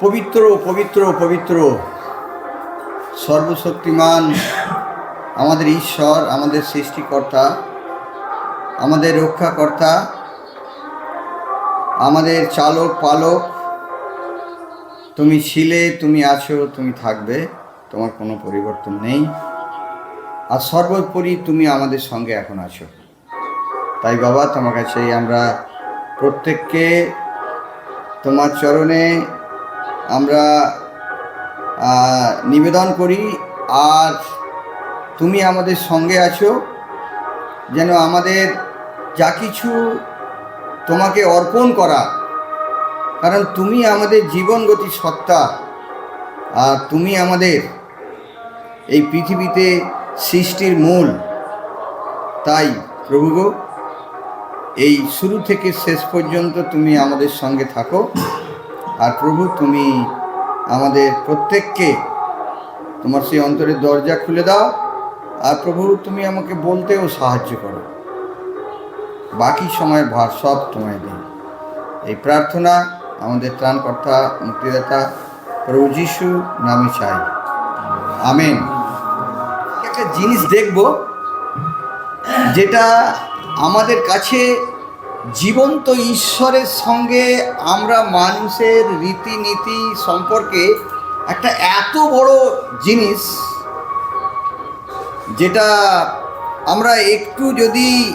পবিত্র পবিত্র পবিত্র। সর্বশক্তিমান আমাদের ঈশ্বর, আমাদের সৃষ্টিকর্তা, আমাদের রক্ষাকর্তা, আমাদের চালক, পালক। তুমি ছিলে, তুমি আছো, তুমি থাকবে, তোমার কোনো পরিবর্তন নেই। আর সর্বোপরি তুমি আমাদের সঙ্গে এখন আছো। তাই বাবা, তোমার কাছে আমরা প্রত্যেককে তোমার চরণে আমরা নিবেদন করি, আর তুমি আমাদের সঙ্গে আছো, যেন আমাদের যা কিছু তোমাকে অর্পণ করা, কারণ তুমি আমাদের জীবনগতি সত্তা, আর তুমি আমাদের এই পৃথিবীতে সৃষ্টির মূল। তাই, প্রভু গো, এই শুরু থেকে শেষ পর্যন্ত তুমি আমাদের সঙ্গে থাকো। আর প্রভু, তুমি আমাদের প্রত্যেককে তোমার সেই অন্তরের দরজা খুলে দাও। আর প্রভু, তুমি আমাকে বলতেও সাহায্য করো। বাকি সময়ের ভার সব তোমায় দিন এই প্রার্থনা আমাদের ত্রাণকর্তা, মুক্তিদাতা প্রভু যিশু নামে চাই। আমেন। একটা জিনিস দেখব, যেটা আমাদের কাছে জীবন্ত ঈশ্বরের সঙ্গে আমরা মানুষের রীতিনীতি সম্পর্কে একটা এত বড় জিনিস, যেটা আমরা একটু যদি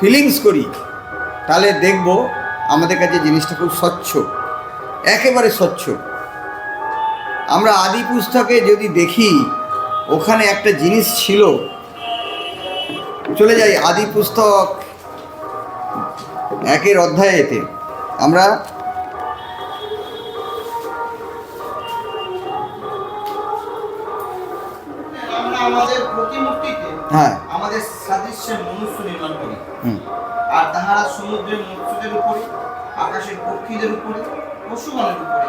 ফিলিংস করি, তাহলে দেখব আমাদের কাছে জিনিসটা খুব স্বচ্ছ, একেবারে স্বচ্ছ। আমরা আদি পুস্তকে যদি দেখি, ওখানে একটা জিনিস ছিল, চলে যাই আদি পুস্তক একের অধ্যায়েতে আমরা আমরা আমাদের প্রতিমূর্তিতে হ্যাঁ। আমাদের সাদৃশ্যে মনুষ্য নির্মাণ করি। আর তাহারা সমুদ্রের মৎস্যদের উপরে আকাশের পক্ষীদের উপরে পশুগণের উপরে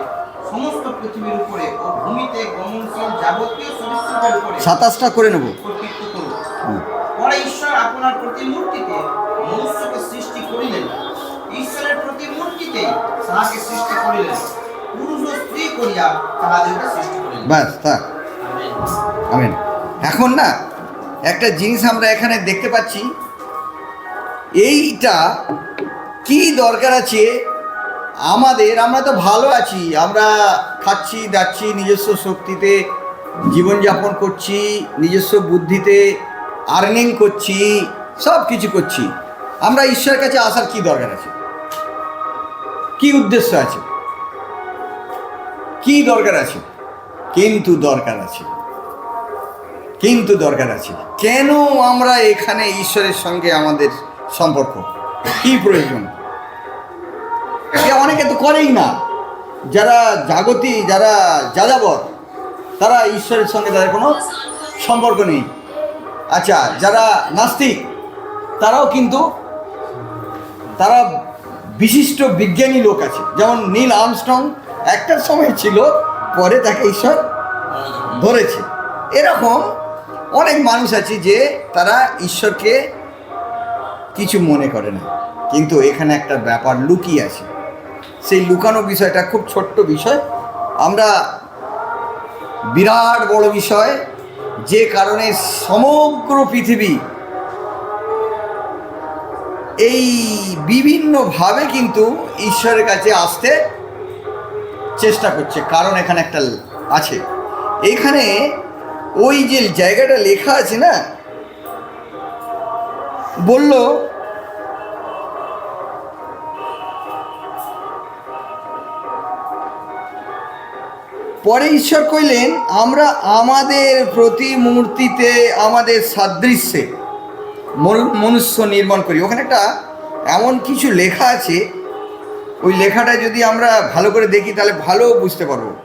সমস্ত পৃথিবীর উপরে ও ভূমিতে গমনশীল যাবতীয় সদস্যদের উপরে সাতাশটা করে নেব। কর্তৃত্ব। পরে ঈশ্বর আপনার প্রতিমূর্তিতে ঈশ্বরের প্রতিমূর্তিতে তাহাকে সৃষ্টি করিলেন। পুরুষ ও স্ত্রী করিয়া তাহাদেরকে সৃষ্টি করিলেন। ব্যাস থাক। আমেন। আমেন। এখন না একটা জিনিস আমরা এখানে দেখতে পাচ্ছি। এইটা কি দরকার আছে? আমাদের আমরা তো ভালো আছি। আমরা খাচ্ছি দাচ্ছি নিজস্ব শক্তিতে জীবনযাপন করছি নিজস্ব বুদ্ধিতে আর্নিং করছি সব কিছু করছি। আমরা ঈশ্বরের কাছে আসার কি দরকার আছে? কি উদ্দেশ্য আছে? কি দরকার আছে? কিন্তু দরকার আছে। কিন্তু দরকার আছে। কেন আমরা এখানে ঈশ্বরের সঙ্গে আমাদের সম্পর্ক? কি প্রয়োজন? অনেকে তো করেই না। যারা জাগতি, যারা যাযাবর, তারা ঈশ্বরের সঙ্গে তাদের কোনো সম্পর্ক নেই। আচ্ছা যারা নাস্তিক, তারাও কিন্তু, তারা বিশিষ্ট বিজ্ঞানী লোক আছে, যেমন নীল আর্মস্ট্রং। একটা সময় ছিল, পরে তাকে ঈশ্বর ধরেছে। এরকম অনেক মানুষ আছে যে তারা ঈশ্বরকে কিছু মনে করে না। কিন্তু এখানে একটা ব্যাপার লুকিয়ে আছে। সেই লুকানো বিষয়টা খুব ছোট্ট বিষয়। আমরা বিরাট বড় বিষয়, যে কারণে সমগ্র পৃথিবী এই বিভিন্নভাবে কিন্তু ঈশ্বরের কাছে আসতে চেষ্টা করছে, কারণ এখানে একটা আছে। এখানে ওই যে জায়গাটা লেখা আছে না, বলল, পরে ঈশ্বর কইলেন আমরা আমাদের প্রতিমূর্তিতে, আমাদের সাদৃশ্যে মনুষ্য নির্মাণ করি। ওখানে একটা এমন কিছু লেখা আছে, ওই লেখাটা যদি আমরা ভালো করে দেখি, তাহলে ভালো বুঝতে পারব।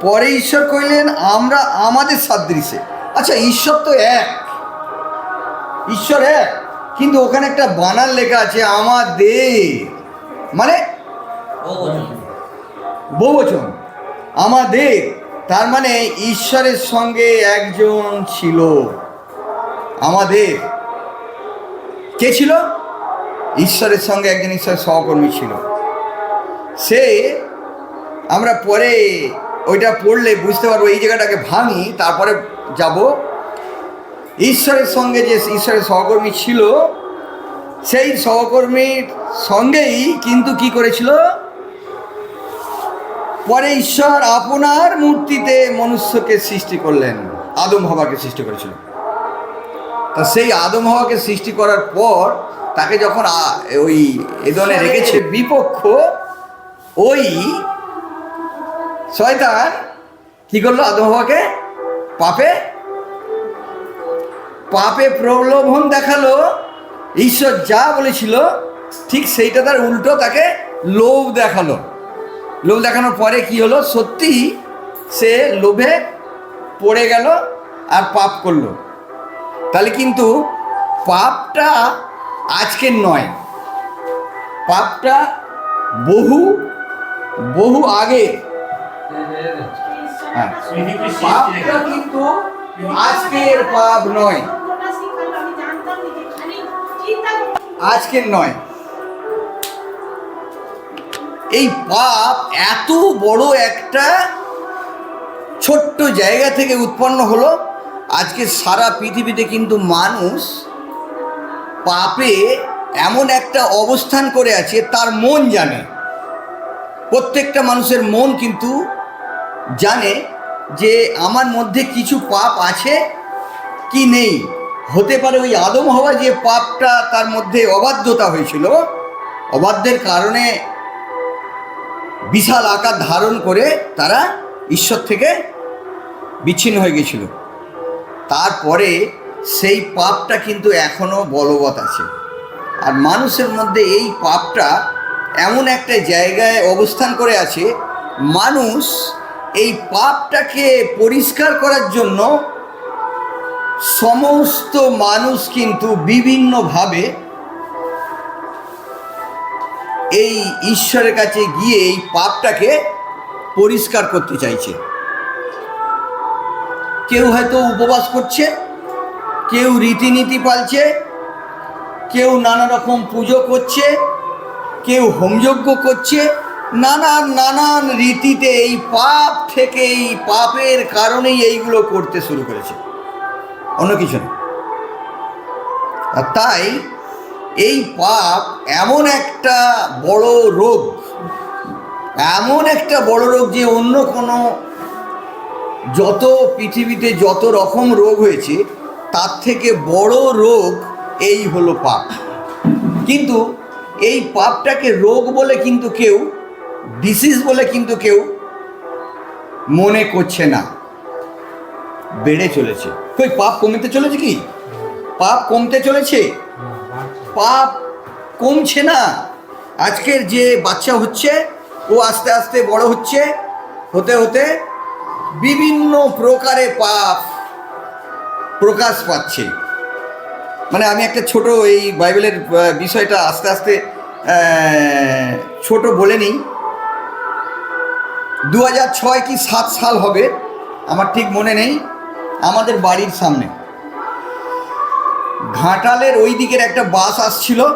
পরে ঈশ্বর কইলেন আমরা আমাদের সাদৃশ্যে। আচ্ছা ঈশ্বর তো এক। ঈশ্বর এক। কিন্তু ওখানে একটা বানার লেখা আছে, আমাদের। মানে বহুবচন। আমাদের। তার মানে ঈশ্বরের সঙ্গে একজন ছিল। আমাদের। কে ছিল? ঈশ্বরের সঙ্গে একজন ঈশ্বরের সহকর্মী ছিল। সে, আমরা পরে ওইটা পড়লে বুঝতে পারব এই জায়গাটাকে ভাঙি, তারপরে যাব। ঈশ্বরের সঙ্গে যে ঈশ্বরের সহকর্মী ছিল, সেই সহকর্মীর সঙ্গেই কিন্তু কি করেছিল? পরে ঈশ্বর আপনার মূর্তিতে মনুষ্যকে সৃষ্টি করলেন, আদম ভাবাকে সৃষ্টি করেছিল। তা সেই আদম হওয়াকে সৃষ্টি করার পর তাকে যখন ওই এদনে রেখেছে বিপক্ষ ওই শয়তান কি করল আদম হওয়াকে? পাপে পাপে প্রলোভন দেখাল। ঈশ্বর যা বলেছিল ঠিক সেইটা তার উল্টো তাকে লোভ দেখাল। লোভ দেখানোর পরে কি হলো? সত্যি সে লোভে পড়ে গেল আর পাপ করল। তাহলে কিন্তু পাপটা আজকের নয়। পাপটা বহু বহু আগে। হ্যাঁ পাপটা কিন্তু আজকের পাপ নয়। আজকের নয়। এই পাপ এত বড় একটা ছোট্ট জায়গা থেকে উৎপন্ন হলো। আজকে সারা পৃথিবীতে কিন্তু মানুষ পাপে এমন একটা অবস্থান করে আছে, তার মন জানে। প্রত্যেকটা মানুষের মন কিন্তু জানে যে আমার মধ্যে কিছু পাপ আছে কি নেই। হতে পারে ওই আদম হওয়া যে পাপটা তার মধ্যে অবাধ্যতা হয়েছিল, অবাধ্যের কারণে বিশাল আকার ধারণ করে তারা ঈশ্বর থেকে বিচ্ছিন্ন হয়ে গেছিল। তারপরে সেই পাপটা কিন্তু এখনও বলবৎ আছে। আর মানুষের মধ্যে এই পাপটা এমন একটা জায়গায় অবস্থান করে আছে, মানুষ এই পাপটাকে পরিষ্কার করার জন্য সমস্ত মানুষ কিন্তু বিভিন্নভাবে এই ঈশ্বরের কাছে গিয়ে এই পাপটাকে পরিষ্কার করতে চাইছে। কেউ হয়তো উপবাস করছে, কেউ রীতিনীতি পালছে, কেউ নানা রকম পুজো করছে, কেউ হোমযজ্ঞ করছে, নানান নানান রীতিতে এই পাপ থেকে এই পাপের কারণেই এইগুলো করতে শুরু করেছে। অন্য কিছু না। আর তাই এই পাপ এমন একটা বড় রোগ, এমন একটা বড় রোগ যে অন্য কোনো যত পৃথিবীতে যত রকম রোগ হয়েছে, তার থেকে বড় রোগ এই হলো পাপ। কিন্তু এই পাপটাকে রোগ বলে কিন্তু কেউ ডিসিজ বলে কিন্তু কেউ মনে করছে না। বেড়ে চলেছে। কই পাপ কমতে চলেছে কি? পাপ কমতে চলেছে? পাপ কমছে না। আজকের যে বাচ্চা হচ্ছে, ও আস্তে আস্তে বড় হচ্ছে, হতে হতে বিভিন্ন প্রকারে পাপ প্রকাশ পাচ্ছে। মানে আমি একটা ছোট এই বাইবেলের বিষয়টা আস্তে আস্তে ছোট বলে নিই। দু হাজার ছয় কি সাত সাল হবে? আমার ঠিক মনে নেই। আমাদের বাড়ির সামনে। ঘাটালের ওই দিকের একটা বাস আসছিল।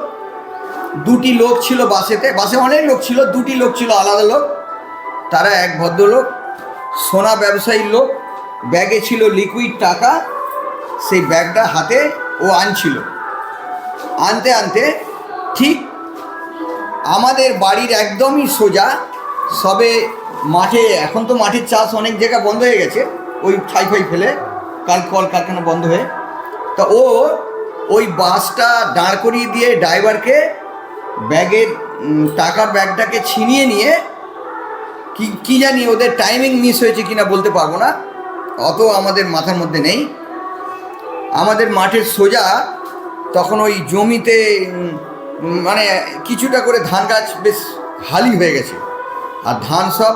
দুটি লোক ছিল বাসেতে। বাসে অনেক লোক ছিল, দুটি লোক ছিল আলাদা লোক। তারা এক ভদ্রলোক। সোনা ব্যবসায়ীর লোক, ব্যাগে ছিল লিকুইড টাকা, সেই ব্যাগটা হাতে ও আনছিল। আনতে আনতে ঠিক আমাদের বাড়ির একদমই সোজা, সবে মাঠে, এখন তো মাঠের চাষ অনেক জায়গা বন্ধ হয়ে গেছে, ওই ছাই ফাই ফেলে, কাল কল কারখানা বন্ধ হয়ে। তা ও ওই বাসটা দাঁড় করিয়ে দিয়ে ড্রাইভারকে ব্যাগের টাকার ব্যাগটাকে ছিনিয়ে নিয়ে কি কি জানি, ওদের টাইমিং মিস হয়েছে কিনা বলতে পারব না। অত আমাদের মাথার মধ্যে নেই। আমাদের মাঠের সোজা, তখন ওই জমিতে মানে কিছুটা করে ধান গাছ বেশ হালি হয়ে গেছে। আর ধান সব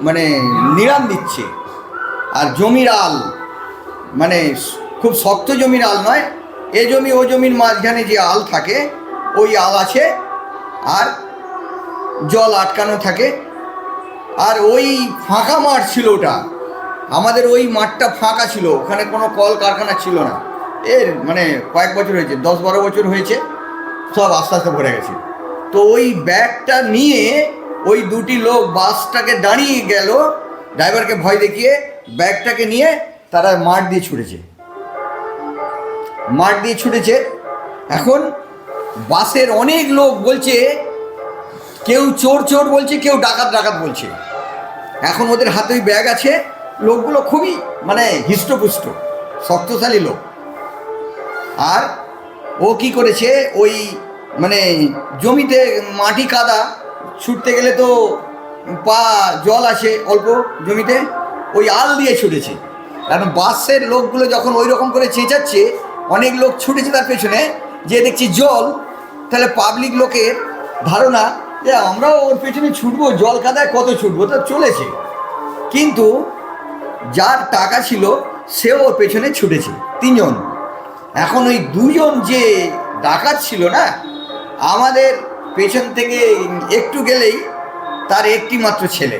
মানে নিরাম দিচ্ছে। আর জমির আল মানে খুব শক্ত জমির আল নয়, এ জমি ও জমির মাঝখানে যে আল থাকে, ওই আল আছে, আর জল আটকানো থাকে। আর ওই ফাঁকা মাঠ ছিল ওটা। আমাদের ওই মাঠটা ফাঁকা ছিল, ওখানে কোনো কল কারখানা ছিল না। এর মানে কয়েক বছর হয়েছে, দশ বারো বছর হয়েছে, সব আস্তে আস্তে ভরে গেছে। তো ওই ব্যাগটা নিয়ে ওই দুটি লোক বাসটাকে দাঁড়িয়ে গেল, ড্রাইভারকে ভয় দেখিয়ে ব্যাগটাকে নিয়ে তারা মাঠ দিয়ে ছুটেছে। মাঠ দিয়ে ছুটেছে। এখন বাসের অনেক লোক বলছে, কেউ চোর চোর বলছে, কেউ ডাকাত ডাকাত বলছে। এখন ওদের হাতে ওই ব্যাগ আছে, লোকগুলো খুবই মানে হিষ্টপুষ্ট, শক্তশালী লোক। আর ও কি করেছে, ওই মানে জমিতে মাটি কাদা, ছুটতে গেলে তো পা, জল আসে অল্প জমিতে, ওই আল দিয়ে ছুটেছে। কারণ বাসের লোকগুলো যখন ওই রকম করে চেঁচাচ্ছে, অনেক লোক ছুটেছে তার পেছনে, যে দেখছি জল, তাহলে পাবলিক লোকের ধারণা যে আমরাও ওর পেছনে ছুটবো, জল কাদায় কত ছুটবো, তো চলেছে। কিন্তু যার টাকা ছিল সে ওর পেছনে ছুটেছে, তিনজন। এখন ওই দুজন যে ডাকাত ছিল না, আমাদের পেছন থেকে একটু গেলেই তার একটি মাত্র ছেলে।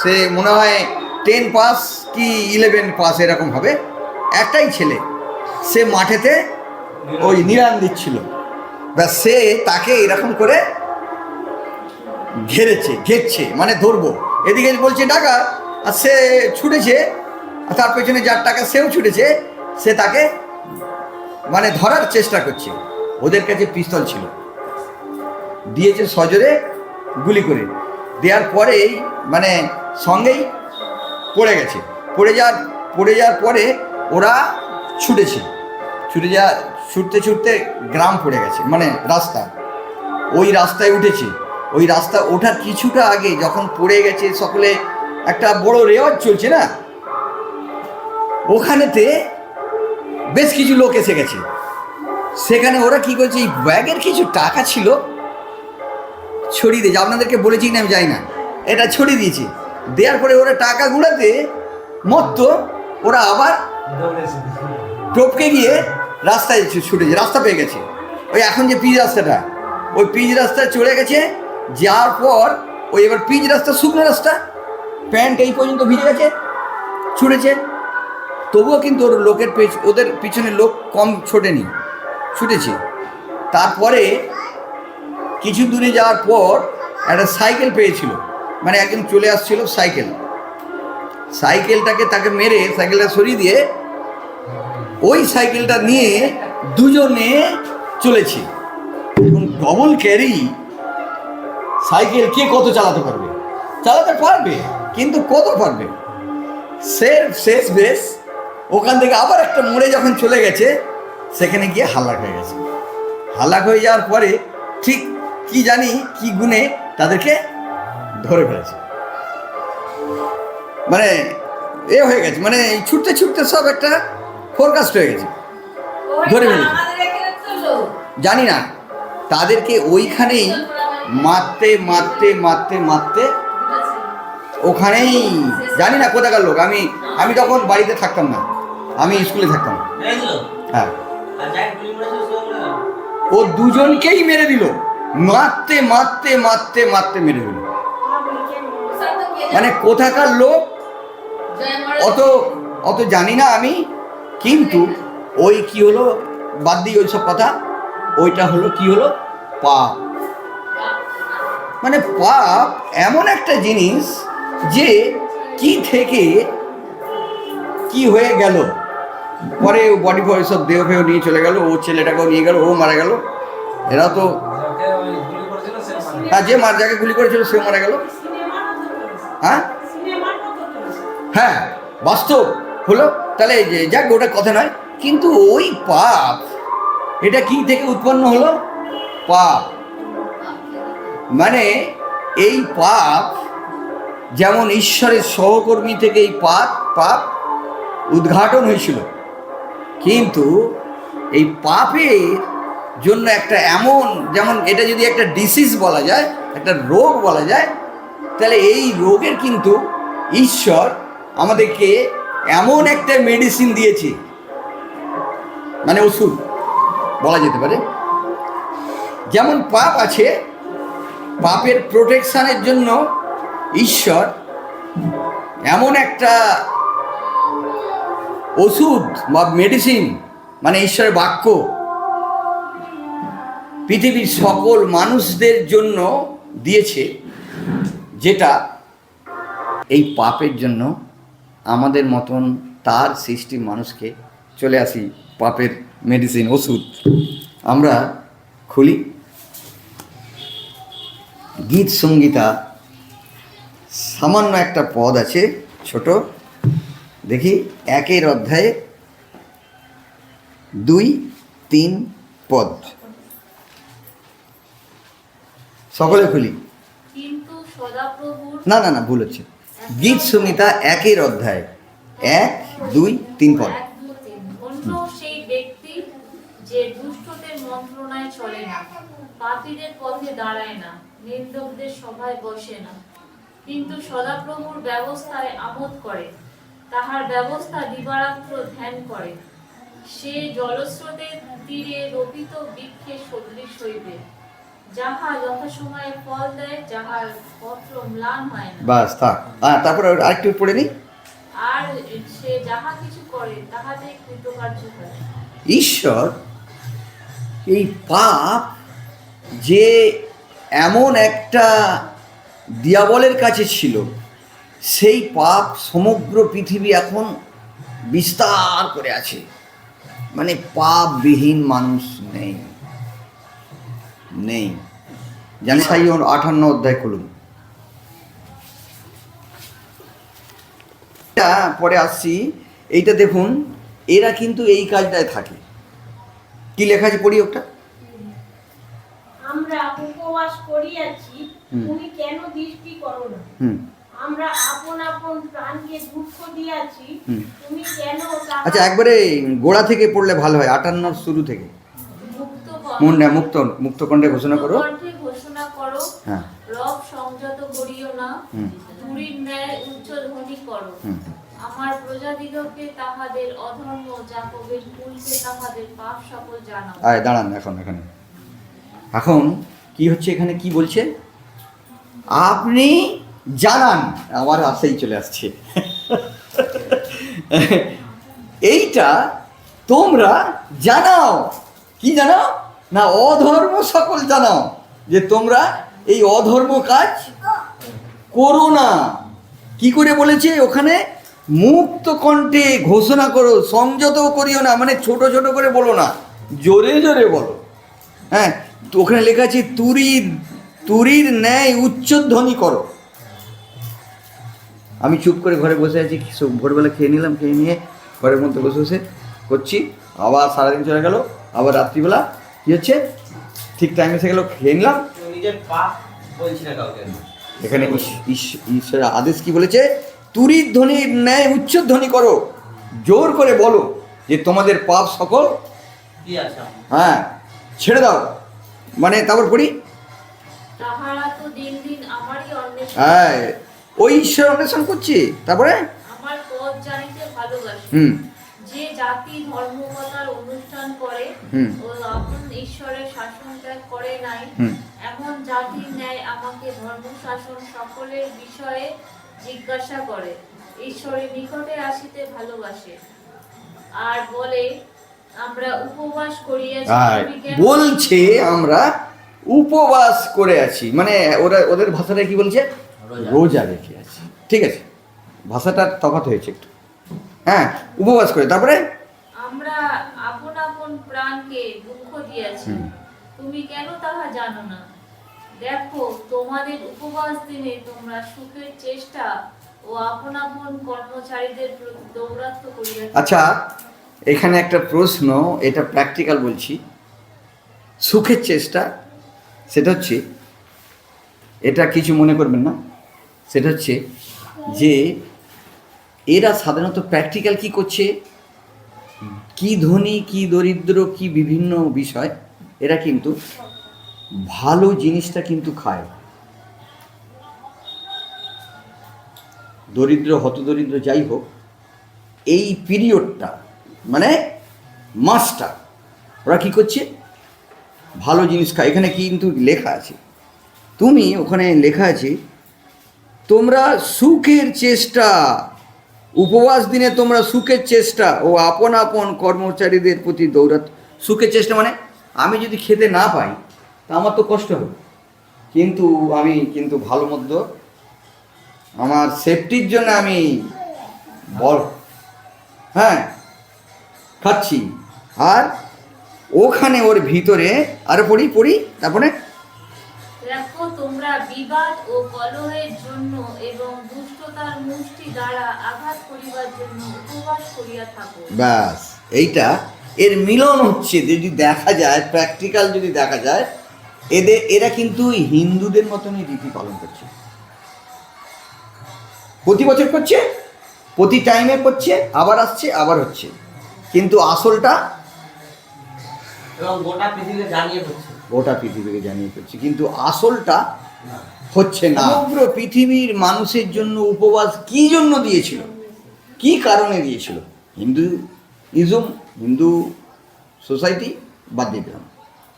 সে মনে হয় টেন পাস কি ইলেভেন পাস এরকম হবে, একটাই ছেলে। সে মাঠেতে ওই নিরান দিচ্ছিল। ব্যাস, সে তাকে এরকম করে ঘেরেছে, ঘেরছে মানে ধরবো। এদিকে বলছে টাকা আর সে ছুটেছে, আর তার পেছনে যার টাকা সেও ছুটেছে, সে তাকে মানে ধরার চেষ্টা করছে। ওদের কাছে পিস্তল ছিল। দিয়েছে সজোরে গুলি করে। দেওয়ার পরেই মানে সঙ্গেই পড়ে গেছে। পড়ে যাওয়ার পড়ে যাওয়ার পরে ওরা ছুটেছে। ছুটে যা ছুটতে ছুটতে গ্রাম পড়ে গেছে মানে রাস্তা। ওই রাস্তায় উঠেছে। ওই রাস্তা ওঠার কিছুটা আগে যখন পড়ে গেছে সকলে একটা বড় রেওয়াজ চলছে না? ওখানেতে বেশ কিছু লোক এসে গেছে। সেখানে ওরা কি করছে, এই ব্যাগের কিছু টাকা ছিল ছড়িয়ে দিয়েছে। আপনাদেরকে বলেছি না আমি যাই না। এটা ছড়িয়ে দিয়েছি। দেওয়ার পরে ওরা টাকা গুঁড়াতে মত্ত ওরা আবার টপকে গিয়ে রাস্তায় ছুটেছে, রাস্তা পেয়ে গেছে। ওই এখন যে পিচ রাস্তাটা, ওই পিচ রাস্তায় চলে গেছে যাওয়ার পর, ওই এবার পিচ রাস্তা, শুকনো রাস্তা, প্যান্ট এই পর্যন্ত ভিজে গেছে ছুটেছে তবুও কিন্তু ওর লোকের পেছ ওদের পিছনে লোক কম ছোটেনি, ছুটেছে। তারপরে কিছু দূরে যাওয়ার পর একটা সাইকেল পেয়েছিল মানে একজন চলে আসছিল সাইকেল। সাইকেলটাকে তাকে মেরে সাইকেলটা সরিয়ে দিয়ে ওই সাইকেলটা নিয়ে দুজনে চলেছে। এখন ডবল ক্যারি সাইকেল কে কত চালাতে পারবে? চালাতে পারবে কিন্তু কত পারবে? সে শেষ বেশ ওখান থেকে আবার একটা মোড়ে যখন চলে গেছে সেখানে গিয়ে হাল্লাক হয়ে গেছে। হাল্লাক হয়ে যাওয়ার পরে ঠিক কি জানি কি গুণে তাদেরকে ধরে ফেলেছে। মানে এ হয়ে গেছে মানে ছুটতে ছুটতে সব একটা ফোরকাস্ট হয়ে গেছে। ধরে ফেলেছে। জানি না তাদেরকে ওইখানেই মারতে মারতে মারতে মারতে ওখানেই জানি না কোথাকার লোক আমি আমি তখন বাড়িতে থাকতাম না আমি স্কুলে থাকতাম। হ্যাঁ। ও দুজনকেই মেরে দিল। মারতে মারতে মারতে মারতে মেরে দিল। মানে কোথাকার লোক অত অত জানি না আমি কিন্তু ওই কি হলো বাদ দিই ওই সব কথা ওইটা হলো কি হলো পাপ মানে পাপ এমন একটা জিনিস যে কি থেকে কি হয়ে গেল? পরে বডি ফডি সব দেহ ফেহ নিয়ে চলে গেল, ও ছেলেটাকেও নিয়ে গেল, ও মারা গেল। এরা তো হ্যাঁ যে মার যাকে গুলি করেছিল সেও মারা গেল। হ্যাঁ? হ্যাঁ বাস্তব হলো। তাহলে যাক, ওটা কথা নয়। কিন্তু ওই পাপ, এটা কি থেকে উৎপন্ন হলো? পাপ। মানে এই পাপ, যেমন ঈশ্বরের সহকর্মী থেকে এই পাপ পাপ উদ্ঘাটন হয়েছিল। কিন্তু এই পাপের জন্য একটা এমন, যেমন এটা যদি একটা ডিসিজ বলা যায়, একটা রোগ বলা যায়, তাহলে এই রোগের কিন্তু ঈশ্বর আমাদেরকে এমন একটা মেডিসিন দিয়েছে। মানে ওষুধ বলা যেতে পারে। যেমন পাপ আছে পাপের প্রোটেকশনের জন্য ঈশ্বর এমন একটা ওষুধ বা মেডিসিন মানে ঈশ্বরের বাক্য, পৃথিবীর সকল মানুষদের জন্য দিয়েছে, যেটা এই পাপের জন্য আমাদের মতন তার সৃষ্টি মানুষকে চলে আসি পাপের মেডিসিন ওষুধ। আমরা খুলি। গীত সঙ্গীতা সামান্য একটা পদ আছে ছোট দেখি একের অধ্যায়ে দুই তিন পদ। সকলে খুলি। না না না ভুল হচ্ছে। গীত সংহিতা একের অধ্যায়। এক দুই তিন পদ। মন্ত্রণায় চলে না। পাপীদের পথে দাঁড়ায় না। নিন্দকদের সভায় বসে না। কিন্তু সদাপ্রভুর ব্যবস্থায় আমোদ করে। তাহার ব্যবস্থা দিবারাত্র ধ্যান করে। সে জলস্রোতের তীরে রোপিত বৃক্ষে সদৃশ হইবে। যাহা যথাসময়ে ফল দেয় যাহার পত্র ম্লান হয় না। বাস থাক। হ্যাঁ আরেকটু পড়ে নিই আর সে যাহা কিছু করে তাহাতে কৃতকার্য হয়। ঈশ্বর? এই পাপ যে এমন একটা দিয়াবলের কাছে ছিল, সেই পাপ সমগ্র পৃথিবী এখন বিস্তার করে আছে। মানে পাপবিহীন মানুষ নেই। নেই। জানি সাই আঠান্ন অধ্যায় খুলুন। পরে আসছি। এইটা দেখুন, এরা কিন্তু এই কাজটায় থাকে। কি লেখা আছে পড়ি ওটা? আমরা উপবাস করিয়াছি। তুমি কেন দৃষ্টি করো না? আমরা আপন আপন প্রাণকে দুঃখ দিয়াছি। তুমি কেন আচ্ছা একবারে গোড়া থেকে পড়লে ভালো হয় আটান্ন শুরু থেকে। মুক্ত মুন্ডা মুক্ত মুক্তকণ্ঠে ঘোষণা করো। ঘোষণা করো। হ্যাঁ। রব সংযত করিও না। তুরির ন্যায় উচ্চ ধ্বনি করো। আমার প্রজাদিগকে তাহাদের অধর্ম জাকবের কুলকে তাহাদের পাপ সকল জানাও। আয়, দাঁড়ান এখন, এখানে। এখন কি হচ্ছে এখানে? কি বলছে? আপনি জানান। আমার আশাই চলে আসছে। এইটা তোমরা জানাও। কি জানাও? না, অধর্ম সকল জানাও। যে তোমরা এই অধর্ম কাজ করো না। কি করে বলেছে ওখানে? মুক্ত কণ্ঠে ঘোষণা করো সংযত করিও না মানে ছোট ছোট করে বলো না জোরে জোরে বলো। হ্যাঁ ওখানে লেখা আছে তুরির তুরির ন্যায় উচ্চধ্বনি করো। আমি চুপ করে ঘরে বসে আছি ভোরবেলা খেয়ে নিলাম খেয়ে নিয়ে ঘরের মধ্যে বসে বসে করছি। আবার সারাদিন চলে গেল আবার রাত্রিবেলা কী হচ্ছে? ঠিক টাইম এসে গেল খেয়ে নিলাম। এখানে ঈশ্বরের আদেশ কি বলেছে? তুরির ধ্বনির ন্যায় উচ্চ ধ্বনি করো। জোর করে বলো যে তোমাদের পাপ সকল? হ্যাঁ ছেড়ে দাও। মানে তারপর পড়ি। হ্যাঁ ওই ঈশ্বর অন্বেষণ করছি। তারপরে? আমার পথ জানিতে ভালোবাসে। হুম। যে জাতি ধর্মকতার অনুষ্ঠান করে ও আপন ঈশ্বরের শাসন ত্যাগ করে নাই এমন জাতির ন্যায় আমাকে ধর্ম শাসন সকলের বিষয়ে জিজ্ঞাসা করে ঈশ্বরের নিকটে আসিতে ভালোবাসে। আর বলে আমরা উপবাস করিয়াছি বলছে আমরা উপবাস করে আছি। মানে ওরা ওদের ভাষাটা কি বলছে? রোজা। রোজা রেখে আছি। ঠিক আছে। ভাষাটার তফাৎ হয়েছে একটু। হ্যাঁ উপবাস করে। তারপরে? আমরা আপন আপন প্রাণকে দুঃখ দিয়াছি। তুমি কেন তাহা জানো না? দেখো, তোমাদের উপবাস দিনে তোমরা সুখের চেষ্টা ও আপন আপন কর্মচারীদের প্রতি দৌরাত্ম করিয়া আচ্ছা এখানে একটা প্রশ্ন, এটা প্র্যাকটিক্যাল বলছি। সুখের চেষ্টা, সেটা হচ্ছে, এটা কিছু মনে করবেন না, সেটা হচ্ছে যে, এরা সাধারণত প্র্যাকটিক্যাল কি করছে? কি ধনী, কি দরিদ্র, কি বিভিন্ন বিষয়, এরা কিন্তু ভালো জিনিসটা কিন্তু খায়। দরিদ্র, হতদরিদ্র যাই হোক, এই পিরিয়ডটা মানে মাসটা, ওরা কি করছে? ভালো জিনিস খায়। এখানে কিন্তু লেখা আছে। তুমি ওখানে লেখা আছে, তোমরা সুখের চেষ্টা, উপবাস দিনে তোমরা সুখের চেষ্টা ও আপন আপন কর্মচারীদের প্রতি দৌড়াত সুখের চেষ্টা মানে আমি যদি খেতে না পাই আমার তো কষ্ট হবে কিন্তু আমি কিন্তু ভালো মন্দ আমার সেফটির জন্য আমি বড়। হ্যাঁ খাচ্ছি। আর ওখানে ওর ভিতরে আরও পড়ি পড়ি তারপরে দেখো তোমরা বিবাদ ও কলহের জন্য এবং দুষ্টতার মুষ্টি দ্বারা আঘাত করিবার জন্য উপবাস করিয়া থাকো। ব্যাস এইটা। এর মিলন হচ্ছে যদি দেখা যায় প্র্যাকটিক্যাল যদি দেখা যায় এদের এরা কিন্তু হিন্দুদের মতনই রীতি পালন করছে। প্রতি বছর করছে প্রতি টাইমে করছে আবার আসছে আবার হচ্ছে। কিন্তু আসলটা গোটা পৃথিবীকে জানিয়ে হচ্ছে গোটা পৃথিবীকে জানিয়ে করছে। কিন্তু আসলটা হচ্ছে না। সমগ্র পৃথিবীর মানুষের জন্য উপবাস কি জন্য দিয়েছিল? কি কারণে দিয়েছিল? হিন্দু ইজম হিন্দু সোসাইটি বাদ দিয়ে দিলাম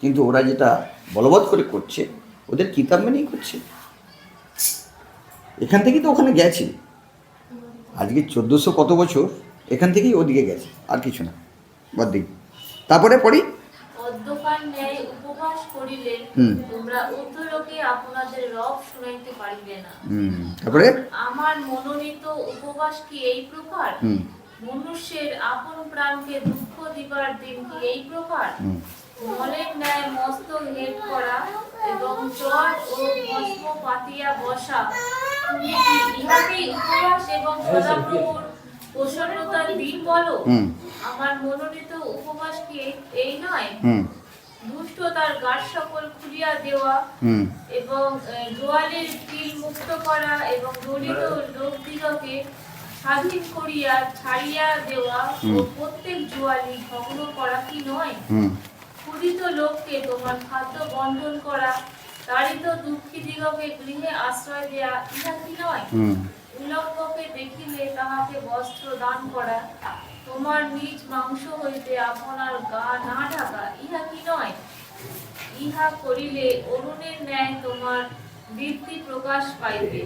কিন্তু ওরা যেটা বলবৎ করে করছে ওদের কিতাব মেনেই করছে। এখান থেকেই তো ওখানে গেছে। আজকে চোদ্দোশো কত বছর এখান থেকেই ওদিকে গেছে আর কিছু না বাদ দিই তারপরে পড়ি। তারপরে? আমার মনোনীত উপবাস কি এই প্রকার? মনুষ্যের আপন প্রাণকে দুঃখ দিবার দিন কি এই প্রকার? মলের ন্যায় মস্তক হেট করা এবং চর ও ভস্ম পাতিয়া বসা। তুমি কি ইহাকেই উপবাস এবং সদাপ্রভুর প্রসন্নতার দিন বলো? আমার মনোনীত উপবাস কি এই- নয়? দুষ্ট তার গাঢ় সকল খুলিয়া দেওয়া এবং আহ, গোয়ালের কিল মুক্ত করা এবং দলিত লোকদিগকে স্বাধীন করিয়া ছাড়িয়া দেওয়া ও প্রত্যেক জোয়ালি ভগ্ন করা কি নয়? হুম ক্ষুদিত লোককে তোমার খাদ্য বন্ধন করা দারিদ্র দুঃখী দিগকে গৃহে আশ্রয় দেয়া ইহা কি নয়? উলঙ্গকে দেখিলে তাহাকে বস্ত্র দান করা তোমার নিজ মাংস হইতে আপনার গা না ঢাকা ইহা কি নয়? ইহা করিলে অরুণের ন্যায় তোমার বৃত্তি প্রকাশ পাইবে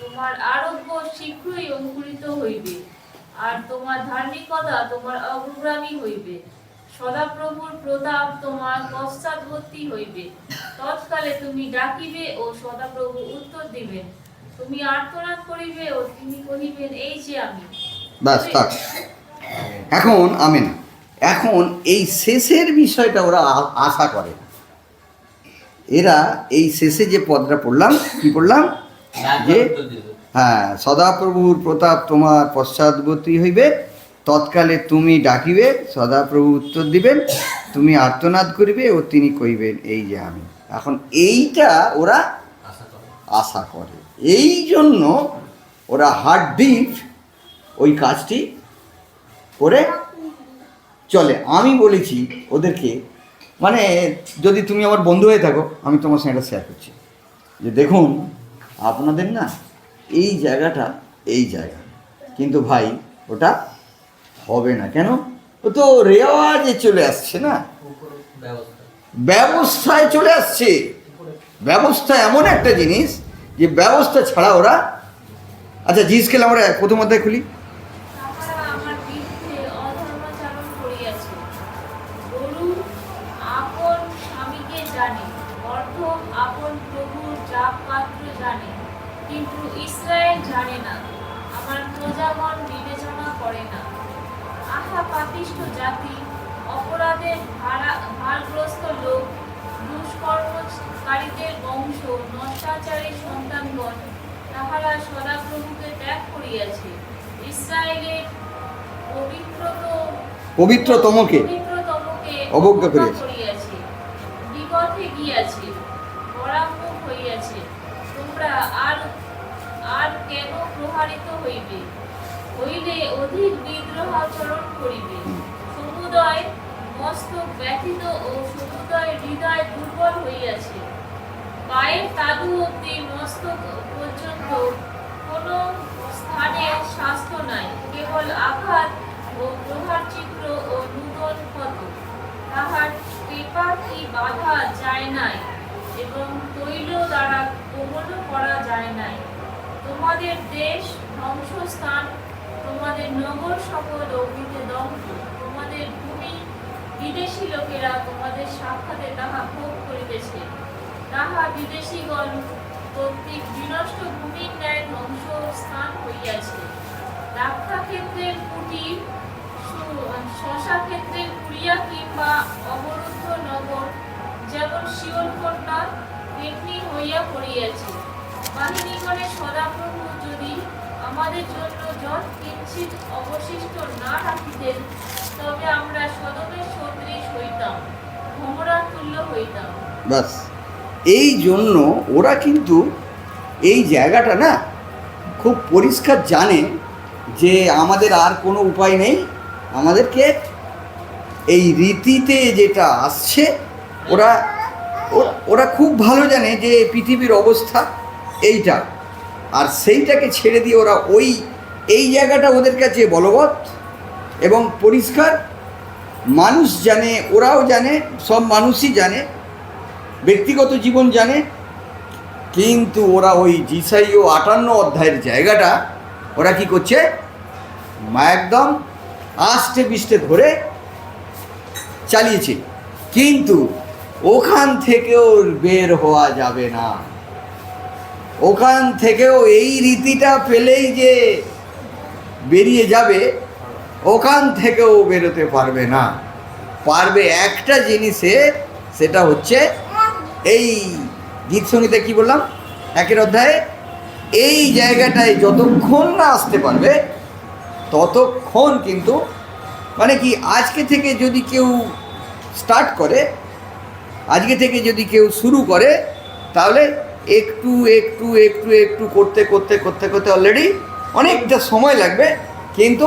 তোমার আরোগ্য শীঘ্রই অঙ্কুরিত হইবে আর তোমার ধার্মিকতা তোমার অগ্রগামী হইবে। সদাপ্রভুর প্রতাপ তোমার পশ্চাৎবর্তী হইবে। তৎকালে তুমি ডাকিবে ও সদাপ্রভু উত্তর দিবেন। তুমি আর্তনাদ করিবে ও তিনি কহিবেন এই যে আমি। ব্যাস থাক। এখন আমেন এখন এই শেষের বিষয়টা ওরা আশা করে। এরা এই শেষে যে পদটা পড়লাম কি পড়লাম? যে হ্যাঁ সদাপ্রভুর প্রতাপ তোমার পশ্চাৎবর্তী হইবে। তৎকালে তুমি ডাকিবে, সদাপ্রভু উত্তর দিবেন, তুমি আর্তনাদ করিবে ও তিনি কইবেন, এই যে আমি। এখন এইটা ওরা আশা করে। এই জন্য ওরা হার্ড ডিপ ওই কাজটি করে চলে। আমি বলেছি ওদেরকে মানে যদি তুমি আমার বন্ধু হয়ে থাকো, আমি তোমার সঙ্গে শেয়ার করছি। যে দেখুন, আপনাদের না এই জায়গাটা, এই জায়গা। কিন্তু ভাই, ওটা হবে না, কেন? ও তো রেওয়াজে চলে আসছে না? ব্যবস্থায় চলে আসছে। ব্যবস্থা এমন একটা জিনিস যে ব্যবস্থা ছাড়া ওরা আচ্ছা জিজ্ঞেস আমরা প্রথম অধ্যায় খুলি। তাহারা সদাপ্রভুকে ত্যাগ করিয়াছে। ইসরায়েলের পবিত্রত পবিত্রতমকে অবজ্ঞা করিয়াছে। বিপথে গিয়াছে পরামুখ হইয়াছে। তোমরা আর আর কেন প্রহারিত হইবে? হইলে অধিক বিদ্রোহ আচরণ করিবে। সমুদয় মস্তক ব্যথিত ও সমুদয় হৃদয় দুর্বল হইয়াছে। পায়ের তালু অব্দি মস্তক পর্যন্ত কোনো স্থানে স্বাস্থ্য নাই, কেবল আঘাত ও প্রহার চিত্র ও নূতন ক্ষত। তাহার পেপা কি বাধা যায় নাই এবং তৈল দ্বারা কোমল করা যায় নাই। তোমাদের দেশ ধ্বংসস্থান, তোমাদের নগর অগ্নিতে দগ্ধ, তোমাদের ভূমি বিদেশি লোকেরা তোমাদের সাক্ষাতে তাহা ভোগ করিতেছে। তাহা বিদেশিগণ কর্তৃক বিনষ্ট ভূমির ন্যায় ধ্বংস স্থান হইয়াছে। রাক্ষা ক্ষেত্রের কুটির শশা ক্ষেত্রের কুড়িয়া কিংবা অবরুদ্ধ নগর যেমন শিওল তেমনি হইয়া পড়িয়াছে। বাহিনীগণের সদাপ্রভু যদি আমাদের জন্য যত কিঞ্চিত অবশিষ্ট না রাখিতেন, তবে আমরা সদমের সদৃশ হইতাম ভ্রমরাতুল্য হইতাম। ব্যাস এই জন্য ওরা কিন্তু এই জায়গাটা না খুব পরিষ্কার জানে যে আমাদের আর কোনো উপায় নেই। আমাদেরকে এই রীতিতে যেটা আসছে, ওরা ওরা খুব ভালো জানে যে পৃথিবীর অবস্থা এইটা। আর সেইটাকে ছেড়ে দিয়ে ওরা ওই, এই জায়গাটা ওদের কাছে বলবৎ এবং পরিষ্কার। মানুষ জানে, ওরাও জানে, সব মানুষই জানে। ব্যক্তিগত জীবন জানে, কিন্তু ওরা ওই জিসাই ও আটান্ন অধ্যায়ের জায়গাটা, ওরা কি করছে? মা একদম আষ্টে বিষ্টে ধরে চালিয়েছে। কিন্তু ওখান থেকেও বের হওয়া যাবে না। ওখান থেকেও এই রীতিটা পেলেই যে বেরিয়ে যাবে, ওখান থেকেও বেরোতে পারবে না। পারবে একটা জিনিসে, সেটা হচ্ছে এই গীত সঙ্গীতে কি বললাম? একের অধ্যায়ে, এই জায়গাটায় যতক্ষণ না আসতে পারবে, ততক্ষণ কিন্তু মানে কি, আজকে থেকে যদি কেউ স্টার্ট করে, আজকে থেকে যদি কেউ শুরু করে, তাহলে একটু একটু একটু একটু করতে করতে করতে করতে অলরেডি অনেকটা সময় লাগবে, কিন্তু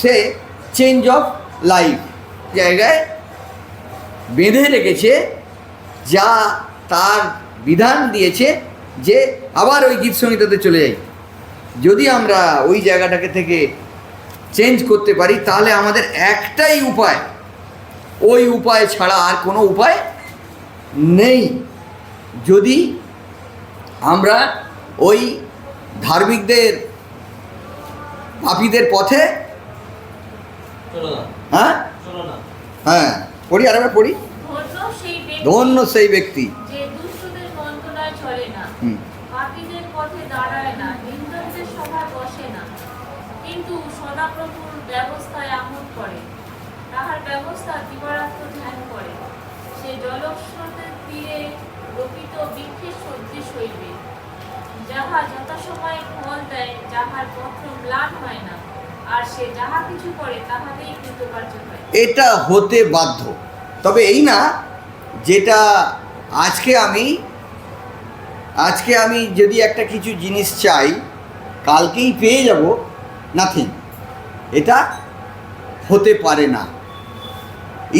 সে চেঞ্জ অফ লাইফ জায়গায় বেঁধে রেখেছে যা তার বিধান দিয়েছে যে আবার ওই গীত সঙ্গীতাতে চলে যাই। যদি আমরা ওই জায়গাটাকে থেকে চেঞ্জ করতে পারি তাহলে আমাদের একটাই উপায় ওই উপায় ছাড়া আর কোনো উপায় নেই। যদি আমরা ওই ধার্মিকদের পাপীদের পথে হ্যাঁ? হ্যাঁ পড়ি আরেকবার পড়ি। ধন্য সেই ব্যক্তি যাহা যথাসময়ে ফল দেয় যাহার পত্র ম্লান হয় না আর সে যাহা কিছু করে তাহাতেই কৃতকার্য হয়। এটা হতে বাধ্য। তবে এই না, যেটা আজকে আমি আজকে আমি যদি একটা কিছু জিনিস চাই, কালকেই পেয়ে যাব নাথিং এটা হতে পারে না।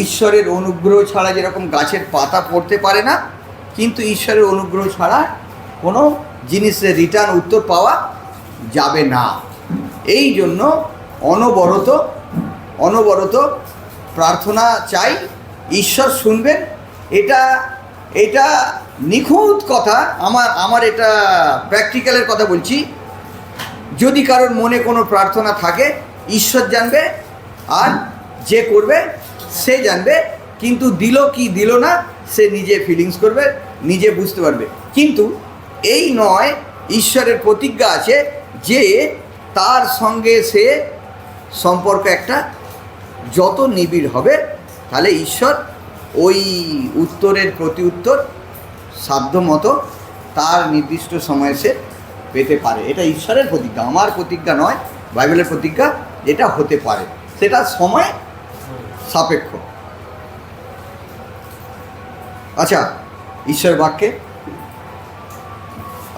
ঈশ্বরের অনুগ্রহ ছাড়া যেরকম গাছের পাতা পড়তে পারে না, কিন্তু ঈশ্বরের অনুগ্রহ ছাড়া কোনো জিনিসের রিটার্ন উত্তর পাওয়া যাবে না। এই জন্য অনবরত অনবরত প্রার্থনা চাই ঈশ্বর শুনবেন। এটা এটা নিখুঁত কথা, আমার আমার এটা প্র্যাকটিক্যালের কথা বলছি। যদি কারোর মনে কোনো প্রার্থনা থাকে, ঈশ্বর জানবে, আর যে করবে, সে জানবে, কিন্তু দিল কি দিল না, সে নিজে ফিলিংস করবে, নিজে বুঝতে পারবে। কিন্তু এই নয়, ঈশ্বরের প্রতিজ্ঞা আছে যে তার সঙ্গে সে সম্পর্ক একটা যত নিবিড় হবে তাহলে ঈশ্বর ওই উত্তরের প্রতি উত্তর সাধ্য মতো তার নির্দিষ্ট সময়ে সে পেতে পারে। এটা ঈশ্বরের প্রতিজ্ঞা, আমার প্রতিজ্ঞা নয়, বাইবেলের প্রতিজ্ঞা যেটা হতে পারে। সেটা সময় সাপেক্ষ। আচ্ছা ঈশ্বর বাক্যে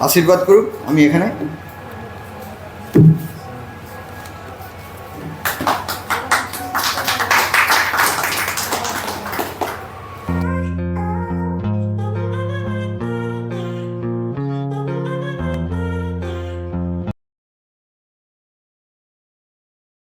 আশীর্বাদ করুক আমি এখানে